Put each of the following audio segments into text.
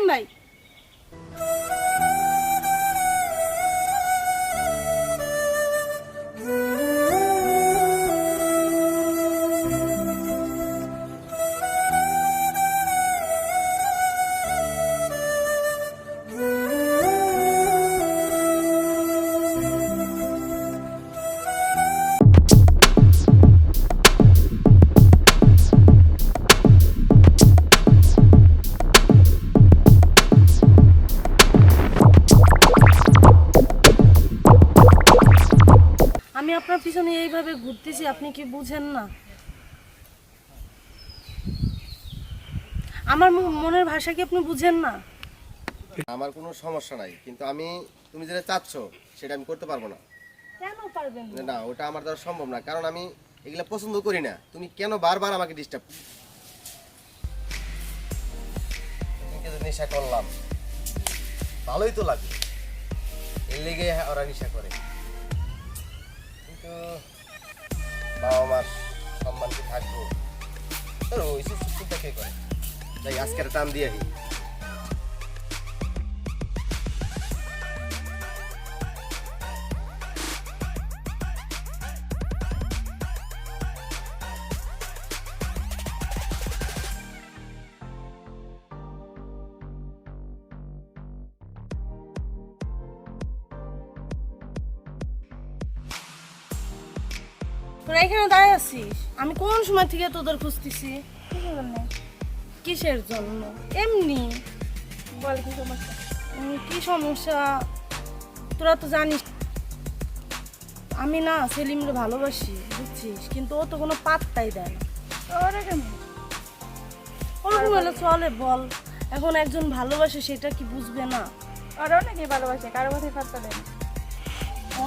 সেলিম ভাই আপনার পিছনে এইভাবে ঘুরতেছি আপনি কি বুঝেন না? আমার মনের ভাষা কি আপনি বুঝেন না? আমার কোনো সমস্যা নাই কিন্তু আমি তুমি যেটা চাচ্ছ সেটা আমি করতে পারব না। কেন পারবেন না? না ওটা আমার দ্বারা সম্ভব না কারণ আমি এগুলা পছন্দ করি না। তুমি কেন বারবার আমাকে ডিস্টার্ব নেশা করলাম ভালোই তো লাগে। এর লেগে ওরা নেশা করে। বাবা মার সম্মান কি থাকব? সব চিন্তা কে করে? তাই আজকের টান দিয়ে তোরা এখানে দাঁড়িয়ে আছিস? আমি কোন সময় থেকে তোদের খুঁজতেছি? কিসের জন্য? এমনি বল কি সমস্যা কি সমস্যা? তোরা তো জানিস আমি না সেলিমকে ভালোবাসি বুঝছিস? কিন্তু ও তো কোনো পাত্তাই দেয় না। ওরকম হলে চলে বল। এখন একজন ভালোবাসে সেটা কি বুঝবে না? ওরা অনেকেই ভালোবাসে কারও কথাই পাত্তা দেয় না।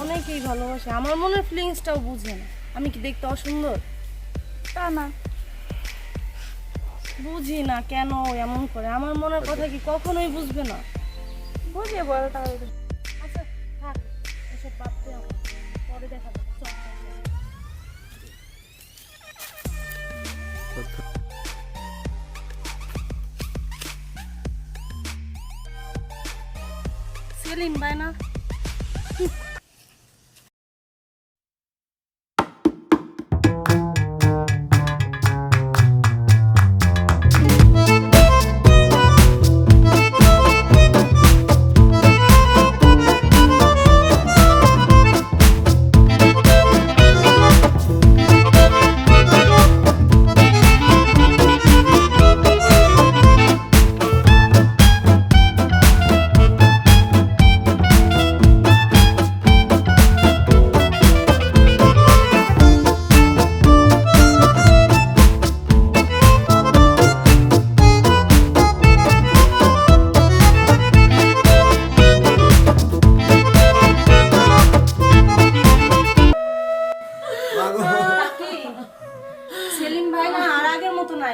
অনেকেই ভালোবাসে। আমার মনের ফিলিংসটাও বুঝে না। আমি কি দেখতে অসুন্দর? তা না। বুঝি না কেন এমন করে। আমার মনের কথা কি কখনোই বুঝবে না? বুঝিয়ে বল তাহলে। আচ্ছা থাক। এসব পরে দেখা যাবে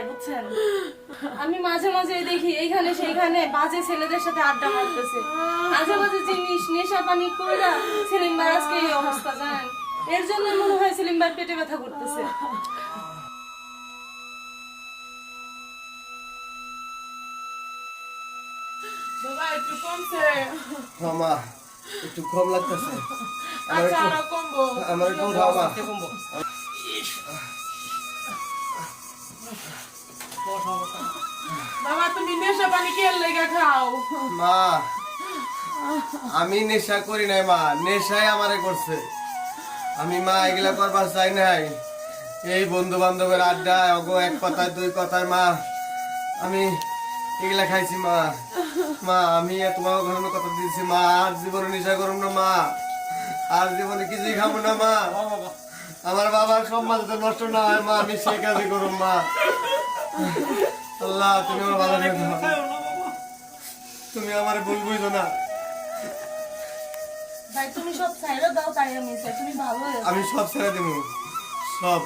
নাই বুঝছেন? আমি মাঝে মাঝে দেখি এইখানে সেইখানে বাজে ছেলেদের সাথে আড্ডা মারতেছে। মাঝে মাঝে জিনিস নেশা পানি কইরা সেলিম ভাই আজকে এই অবস্থা জানেন? এর জন্য মনে হয় সেলিম ভাই পেটে ব্যথা করতেছে। বাবা একটু কমছে। মামা একটু কম লাগতেছে। আমার আচ্ছা কমবো। আমার একটু উঠাও মা বাবা তুমি নেশা পানি কে লেগে খাও? মা আমি নেশা করি নাই মা। নেশাই আমারে করছে। আমি মা এগুলা করবার চাই নাই। এই বন্ধু বান্ধবের আড্ডা অগো এক কথায় দুই কথায় মা আমি এগুলা খাইছি মা। মা আমি তোমার ঘরের কথা দিয়েছি মা। আর জীবনে নেশা করুম না মা। আর জীবনে কিছুই খাব না মা। আমার বাবার সম্মান যাতে নষ্ট না হয় মা আমি সেই কাজই করুন মা। আল্লাহ তুমি আমার ভালো রেখে তুমি আমার ভুল বুঝো না। তাই আমি সব ছেড়ে দেবো। সব।